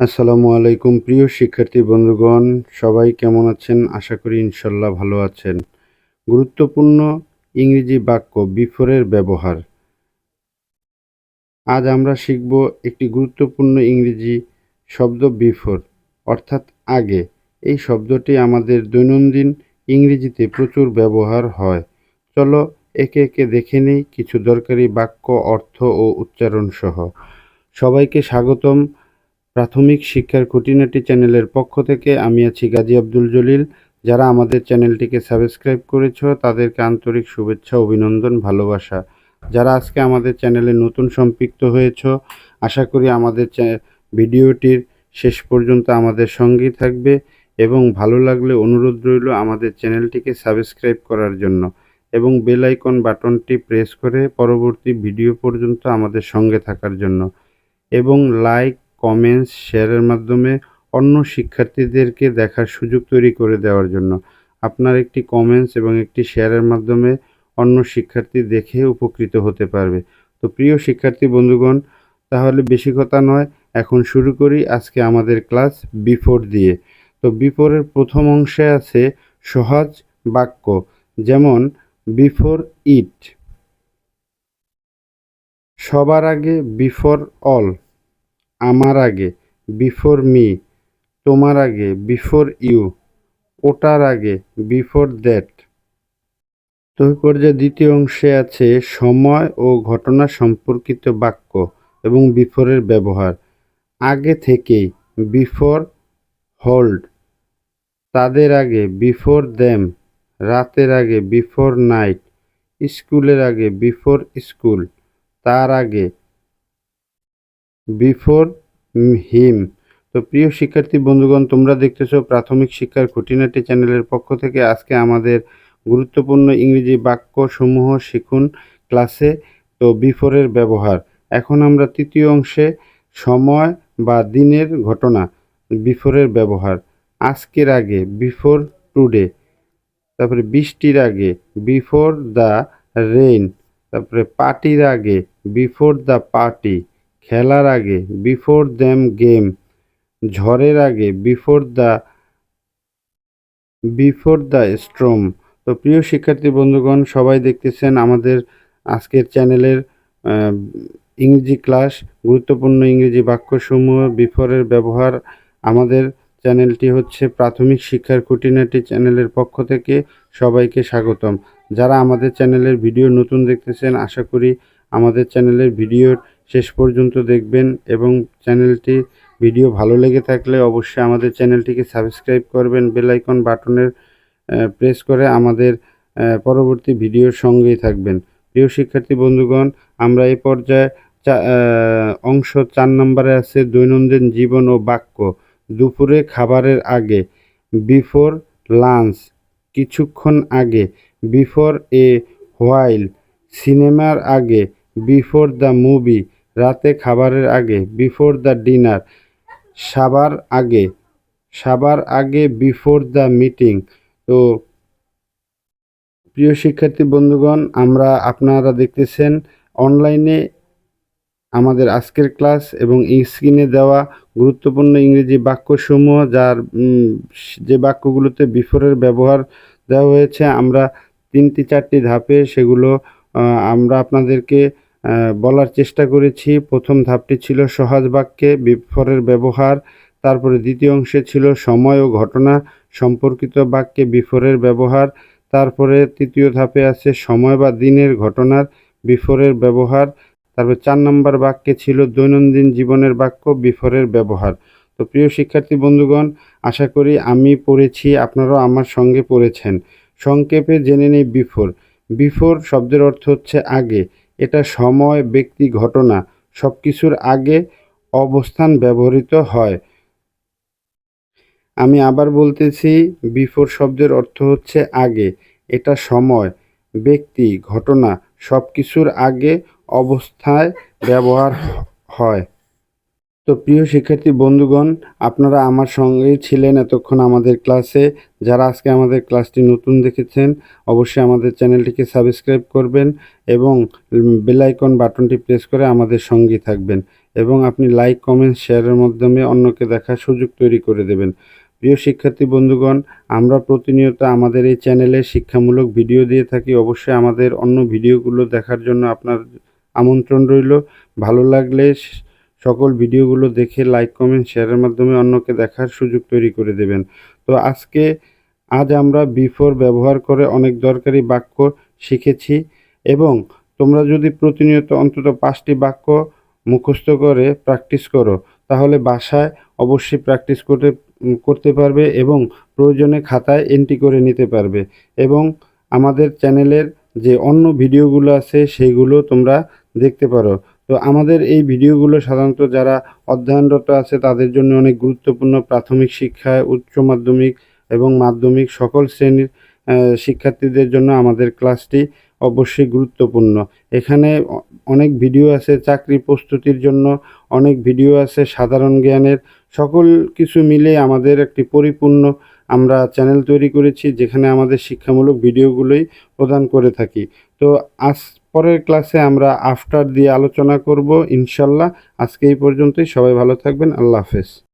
আসসালামু আলাইকুম, প্রিয় শিক্ষার্থী বন্ধুগণ, সবাই কেমন আছেন? আশা করি ইনশাল্লাহ ভালো আছেন। গুরুত্বপূর্ণ ইংরেজি বাক্য বিফোরের ব্যবহার। আজ আমরা শিখব একটি গুরুত্বপূর্ণ ইংরেজি শব্দ বিফোর অর্থাৎ আগে। এই শব্দটি আমাদের দৈনন্দিন ইংরেজিতে প্রচুর ব্যবহার হয়। চলো একে একে দেখে নেই, কিছু দরকারি বাক্য, অর্থ ও উচ্চারণ সহ সবাইকে স্বাগতম। প্রাথমিক শিক্ষার খুঁটিনাটি চ্যানেলের পক্ষ থেকে আমি আছি গাজী আব্দুল জলিল। যারা আমাদের চ্যানেলটিকে সাবস্ক্রাইব করেছ, তাদেরকে আন্তরিক শুভেচ্ছা, অভিনন্দন, ভালোবাসা। যারা আজকে আমাদের চ্যানেলে নতুন সম্পৃক্ত হয়েছ, আশা করি আমাদের ভিডিওটির শেষ পর্যন্ত আমাদের সঙ্গেই থাকবে এবং ভালো লাগলে অনুরোধ রইল আমাদের চ্যানেলটিকে সাবস্ক্রাইব করার জন্য এবং বেল আইকন বাটনটি প্রেস করে পরবর্তী ভিডিও পর্যন্ত আমাদের সঙ্গে থাকার জন্য। এবং লাইক কমেন্টস শেয়ারের মাধ্যমে অন্য শিক্ষার্থীদেরকে দেখার সুযোগ তৈরি করে দেওয়ার জন্য। আপনার একটি কমেন্টস এবং একটি শেয়ারের মাধ্যমে অন্য শিক্ষার্থী দেখে উপকৃত হতে পারবে। তো প্রিয় শিক্ষার্থী বন্ধুগণ, তাহলে বেশি কথা নয়, এখন শুরু করি আজকে আমাদের ক্লাস বিফোর দিয়ে। তো বিফোরের প্রথম অংশে আছে সহজ বাক্য, যেমন বিফোর ইট সবার আগে বিফোর অল আমার আগে বিফোর মি তোমার আগে বিফোর ইউ ওটার আগে বিফোর দ্যাট তো এই পর্যায়ে দ্বিতীয় অংশে আছে সময় ও ঘটনা সম্পর্কিত বাক্য এবং বিফোরের ব্যবহার। আগে থেকেই বিফোর হোল্ড তাদের আগে বিফোর দ্যাম রাতের আগে বিফোর নাইট স্কুলের আগে বিফোর স্কুল তার আগে বিফোর হিম। তো প্রিয় শিক্ষার্থী বন্ধুগণ, তোমরা দেখতেছো প্রাথমিক শিক্ষার খুঁটিনাটি চ্যানেলের পক্ষ থেকে আজকে আমাদের গুরুত্বপূর্ণ ইংরেজি বাক্য সমূহ শিখুন ক্লাসে। তো বিফোরের ব্যবহার। এখন আমরা তৃতীয় অংশে সময় বা দিনের ঘটনা, বিফোরের ব্যবহার। আজকের আগে, বিফোর টুডে, তারপরে বৃষ্টির আগে, বিফোর দ্য রেইন, তারপরে পার্টির আগে, বিফোর দ্য পার্টি। খেলার আগে বিফোর দ্যাম গেম ঝড়ের আগে before the before the storm তো প্রিয় শিক্ষার্থী বন্ধুগণ, সবাই দেখতেছেন আমাদের আজকের চ্যানেলের ইংরেজি ক্লাস, গুরুত্বপূর্ণ ইংরেজি বাক্যসমূহ বিফোরের ব্যবহার। আমাদের চ্যানেলটি হচ্ছে প্রাথমিক শিক্ষার খুঁটিনাটি চ্যানেলের পক্ষ থেকে সবাইকে স্বাগতম। যারা আমাদের চ্যানেলের ভিডিও নতুন দেখতেছেন, আশা করি আমাদের চ্যানেলের ভিডিওর শেষ পর্যন্ত দেখবেন এবং চ্যানেলটি ভিডিও ভালো লেগে থাকলে অবশ্যই আমাদের চ্যানেলটিকে সাবস্ক্রাইব করবেন, বেল আইকন বাটনের প্রেস করে আমাদের পরবর্তী ভিডিওর সঙ্গেই থাকবেন। প্রিয় শিক্ষার্থী বন্ধুগণ, আমরা এই পর্যায়ে অংশ চার নম্বরে আছে দৈনন্দিন জীবন ও বাক্য। দুপুরে খাবারের আগে, বিফোর লাঞ্চ, কিছুক্ষণ আগে, বিফোর এ হোয়াইল, সিনেমার আগে, বিফোর দ্য মুভি রাতে খাবারের আগে বিফোর দ্য ডিনার সাবার আগে সাবার আগে বিফোর দ্য মিটিং তো, প্রিয় শিক্ষার্থী বন্ধুগণ, আমরা আপনারা দেখতেছেন অনলাইনে আমাদের আজকের ক্লাস এবং স্ক্রিনে দেওয়া গুরুত্বপূর্ণ ইংরেজি বাক্যসমূহ, যার যে বাক্যগুলোতে বিফোরের ব্যবহার দেওয়া হয়েছে, আমরা তিনটি চারটি ধাপে সেগুলো আমরা আপনাদেরকে বলার চেষ্টা করেছি। প্রথম ধাপটি ছিল সহজ বাক্যে বিফোরের ব্যবহার, তারপরে দ্বিতীয় অংশে ছিল সময় ও ঘটনা, সম্পর্কিত বাক্যে বিফোরের ব্যবহার, তারপরে তৃতীয় ধাপে আছে সময় বা দিনের ঘটনার বিফোরের ব্যবহার, তারপর চার নম্বর বাক্যে ছিল দৈনন্দিন জীবনের বাক্য বিফোরের ব্যবহার। তো প্রিয় শিক্ষার্থী বন্ধুগণ, আশা করি আমি পড়েছি, আপনারাও আমার সঙ্গে পড়েছেন। সংক্ষেপে জেনে নেই বিফোর বিফোর শব্দের অর্থ হচ্ছে আগে। এটা সময়, ব্যক্তি, ঘটনা সব কিছুর আগে অবস্থান ব্যবহৃত হয়। আমি আবার বলতেছি, বিফোর শব্দের অর্থ হচ্ছে আগে, এটা সময়, ব্যক্তি, ঘটনা সব কিছুর আগে অবস্থায় ব্যবহার হয়। তো প্রিয় শিক্ষার্থী বন্ধুগণ, আপনারা আমার সঙ্গেই ছিলেন এতক্ষণ আমাদের ক্লাসে। যারা আজকে আমাদের ক্লাসটি নতুন দেখেছেন, অবশ্যই আমাদের চ্যানেলটিকে সাবস্ক্রাইব করবেন এবং বেলাইকন বাটনটি প্রেস করে আমাদের সঙ্গী থাকবেন এবং আপনি লাইক, কমেন্ট, শেয়ারের মাধ্যমে অন্যকে দেখার সুযোগ তৈরি করে দেবেন। প্রিয় শিক্ষার্থী বন্ধুগণ, আমরা প্রতিনিয়ত আমাদের এই চ্যানেলে শিক্ষামূলক ভিডিও দিয়ে থাকি। অবশ্যই আমাদের অন্য ভিডিওগুলো দেখার জন্য আপনার আমন্ত্রণ রইল। ভালো লাগলে সকল ভিডিওগুলো দেখে লাইক কমেন্ট শেয়ারের মাধ্যমে অন্যকে দেখার সুযোগ তৈরি করে দেবেন। তো আজকে আজ আমরা বিফোর ব্যবহার করে অনেক দরকারি বাক্য শিখেছি এবং তোমরা যদি প্রতিনিয়ত অন্তত পাঁচটি বাক্য মুখস্থ করে প্র্যাকটিস করো, তাহলে বাসায় অবশ্যই প্র্যাকটিস করতে করতে পারবে এবং প্রয়োজনে খাতায় এন্ট্রি করে নিতে পারবে এবং আমাদের চ্যানেলের যে অন্য ভিডিওগুলো আছে সেইগুলো তোমরা দেখতে পারো। তো আমাদের এই ভিডিওগুলো সাধারণত যারা অধ্যয়নরত আছে, তাদের জন্য অনেক গুরুত্বপূর্ণ প্রাথমিক শিক্ষায় উচ্চ মাধ্যমিক এবং মাধ্যমিক সকল শ্রেণির শিক্ষার্থীদের জন্য আমাদের ক্লাসটি অবশ্যই গুরুত্বপূর্ণ। এখানে অনেক ভিডিও আছে চাকরি প্রস্তুতির জন্য, অনেক ভিডিও আছে সাধারণ জ্ঞানের, সকল কিছু মিলে আমাদের একটি পরিপূর্ণ আমরা চ্যানেল তৈরি করেছি, যেখানে আমাদের শিক্ষামূলক ভিডিওগুলোই প্রদান করে থাকি। তো আজ পরের ক্লাসে আমরা আফটার দিয়ে আলোচনা করব, ইনশাল্লাহ। আজকে এই পর্যন্তই। সবাই ভালো থাকবেন। আল্লাহ হাফেজ।